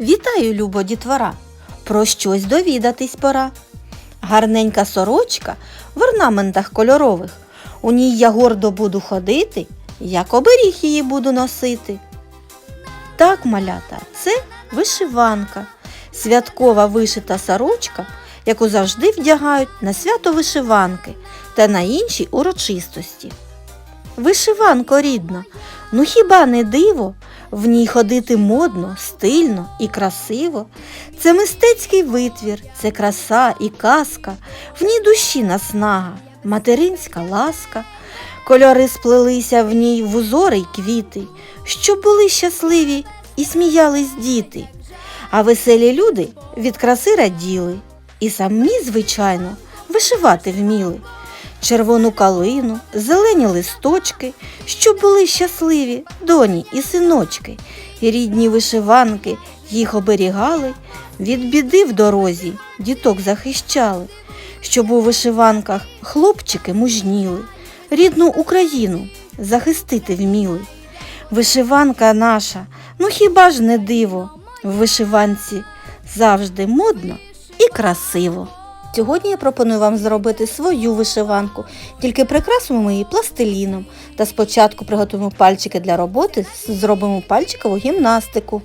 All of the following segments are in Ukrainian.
Вітаю, любо дітвора! Про щось довідатись пора. Гарненька сорочка в орнаментах кольорових. У ній я гордо буду ходити, як оберіг її буду носити. Так, малята, це вишиванка, святкова вишита сорочка, яку завжди вдягають на свято вишиванки та на інші урочистості. Вишиванко рідна, ну хіба не диво? В ній ходити модно, стильно і красиво. Це мистецький витвір, це краса і казка, в ній душі наснага, материнська ласка. Кольори сплелися в ній в узори й квіти, щоб були щасливі і сміялись діти. А веселі люди від краси раділи, і самі, звичайно, вишивати вміли. Червону калину, зелені листочки, щоб були щасливі доні і синочки, і рідні вишиванки їх оберігали, від біди в дорозі діток захищали, щоб у вишиванках хлопчики мужніли, рідну Україну захистити вміли. Вишиванка наша, ну хіба ж не диво, в вишиванці завжди модно і красиво. Сьогодні я пропоную вам зробити свою вишиванку, тільки прикрасимо її пластиліном. Та спочатку приготуємо пальчики для роботи, зробимо пальчикову гімнастику.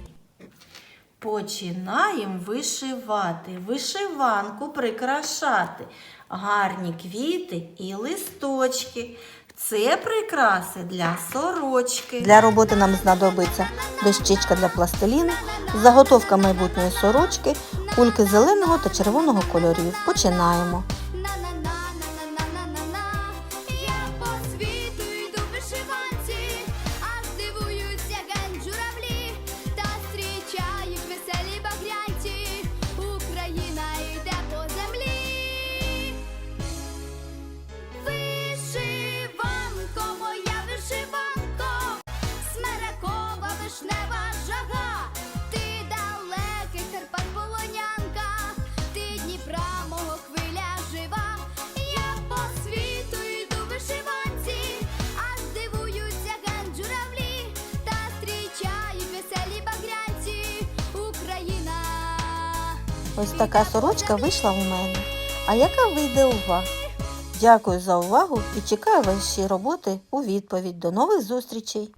Починаємо вишивати, вишиванку прикрашати, гарні квіти і листочки. Це прикраси для сорочки. Для роботи нам знадобиться дощечка для пластиліну, заготовка майбутньої сорочки, кульки зеленого та червоного кольорів. Починаємо. Ось така сорочка вийшла у мене. А яка вийде у вас? Дякую за увагу і чекаю ваші роботи у відповідь. До нових зустрічей!